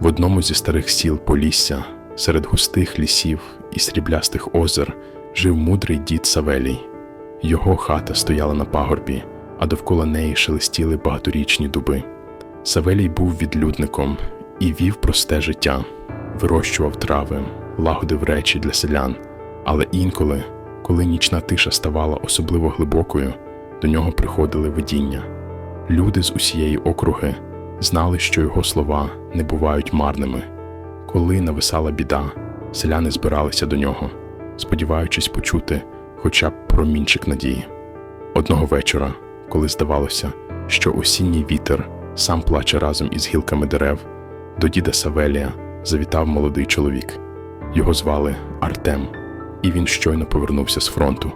В одному зі старих сіл Полісся, серед густих лісів і сріблястих озер, жив мудрий дід Савелій. Його хата стояла на пагорбі, а довкола неї шелестіли багаторічні дуби. Савелій був відлюдником і вів просте життя, вирощував трави, лагодив речі для селян. Але інколи, коли нічна тиша ставала особливо глибокою, до нього приходили видіння. Люди з усієї округи знали, що його слова не бувають марними. Коли нависала біда, селяни збиралися до нього, сподіваючись почути хоча б промінчик надії. Одного вечора, коли здавалося, що осінній вітер сам плаче разом із гілками дерев, до діда Савелія завітав молодий чоловік. Його звали Артем, і він щойно повернувся з фронту.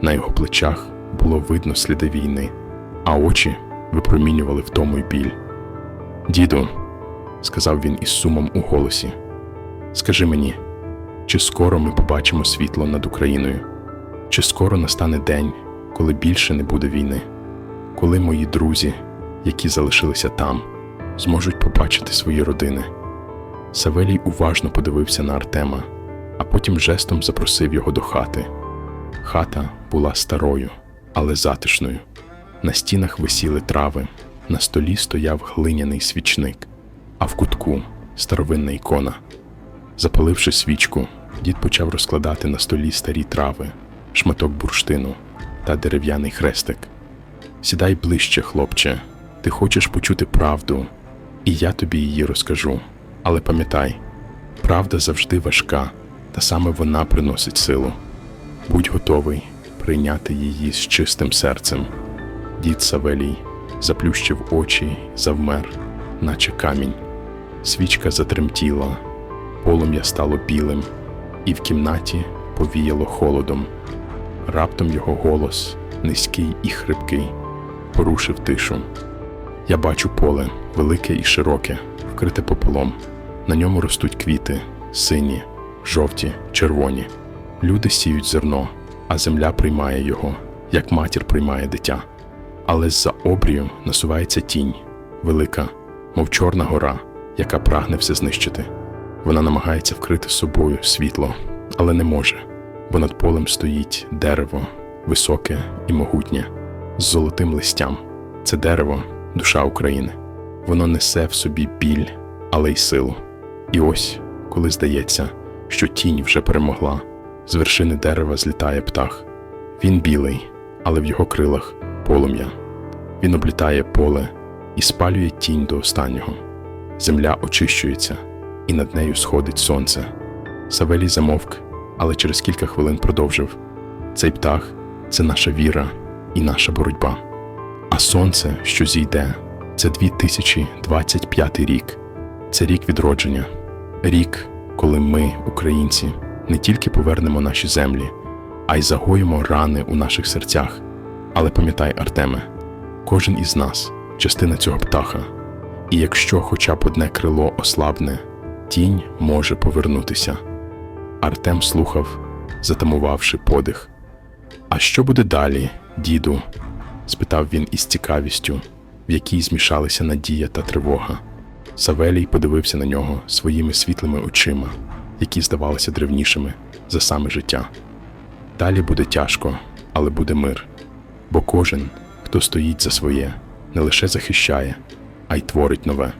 На його плечах було видно сліди війни, а очі випромінювали втому й біль. Діду, сказав він із сумом у голосі, скажи мені, чи скоро ми побачимо світло над Україною? Чи скоро настане день, коли більше не буде війни? Коли мої друзі, які залишилися там, зможуть побачити свої родини? Савелій уважно подивився на Артема, а потім жестом запросив його до хати. Хата була старою, але затишною. На стінах висіли трави, на столі стояв глиняний свічник, а в кутку старовинна ікона. Запаливши свічку, дід почав розкладати на столі старі трави, шматок бурштину та дерев'яний хрестик. Сідай ближче, хлопче, ти хочеш почути правду, і я тобі її розкажу. Але пам'ятай, правда завжди важка, та саме вона приносить силу. Будь готовий прийняти її з чистим серцем. Дід Савелій заплющив очі, завмер, наче камінь. Свічка затремтіла, полум'я стало білим, і в кімнаті повіяло холодом. Раптом його голос, низький і хрипкий, порушив тишу. Я бачу поле, велике і широке, вкрите попелом. На ньому ростуть квіти, сині, жовті, червоні. Люди сіють зерно, а земля приймає його, як матір приймає дитя. Але з-за обрію насувається тінь, велика, мов чорна гора, яка прагне все знищити. Вона намагається вкрити собою світло, але не може, бо над полем стоїть дерево, високе і могутнє, з золотим листям. Це дерево душа України. Воно несе в собі біль, але й силу. І ось, коли здається, що тінь вже перемогла, з вершини дерева злітає птах. Він білий, але в його крилах полум'я. Він облітає поле і спалює тінь до останнього. Земля очищується, і над нею сходить сонце. Савелій замовк, але через кілька хвилин продовжив: цей птах це наша віра і наша боротьба. А сонце, що зійде, це 2025 рік. Це рік відродження, рік, коли ми, українці, не тільки повернемо наші землі, а й загоїмо рани у наших серцях. Але пам'ятай, Артеме, кожен із нас частина цього птаха, і якщо хоча б одне крило ослабне, тінь може повернутися. Артем слухав, затамувавши подих. А що буде далі, діду? спитав він із цікавістю, в якій змішалися надія та тривога. Савелій подивився на нього своїми світлими очима, які здавалися древнішими за саме життя. Далі буде тяжко, але буде мир, бо кожен, хто стоїть за своє, не лише захищає, а й творить нове.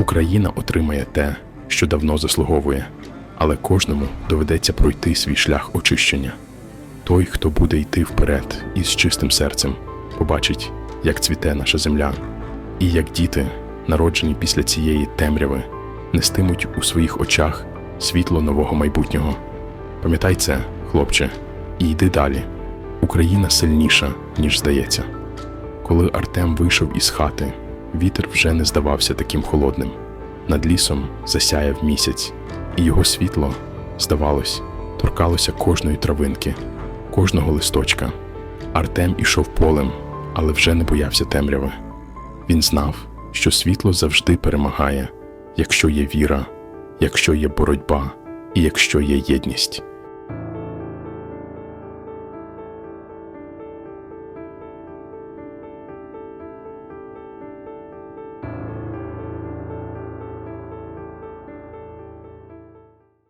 Україна отримає те, що давно заслуговує, але кожному доведеться пройти свій шлях очищення. Той, хто буде йти вперед із чистим серцем, побачить, як цвіте наша земля, і як діти, народжені після цієї темряви, нестимуть у своїх очах світло нового майбутнього. Пам'ятай це, хлопче, і йди далі. Україна сильніша, ніж здається. Коли Артем вийшов із хати, вітер вже не здавався таким холодним. Над лісом засяяв місяць, і його світло, здавалось, торкалося кожної травинки, кожного листочка. Артем ішов полем, але вже не боявся темряви. Він знав, що світло завжди перемагає, якщо є віра, якщо є боротьба і якщо є єдність.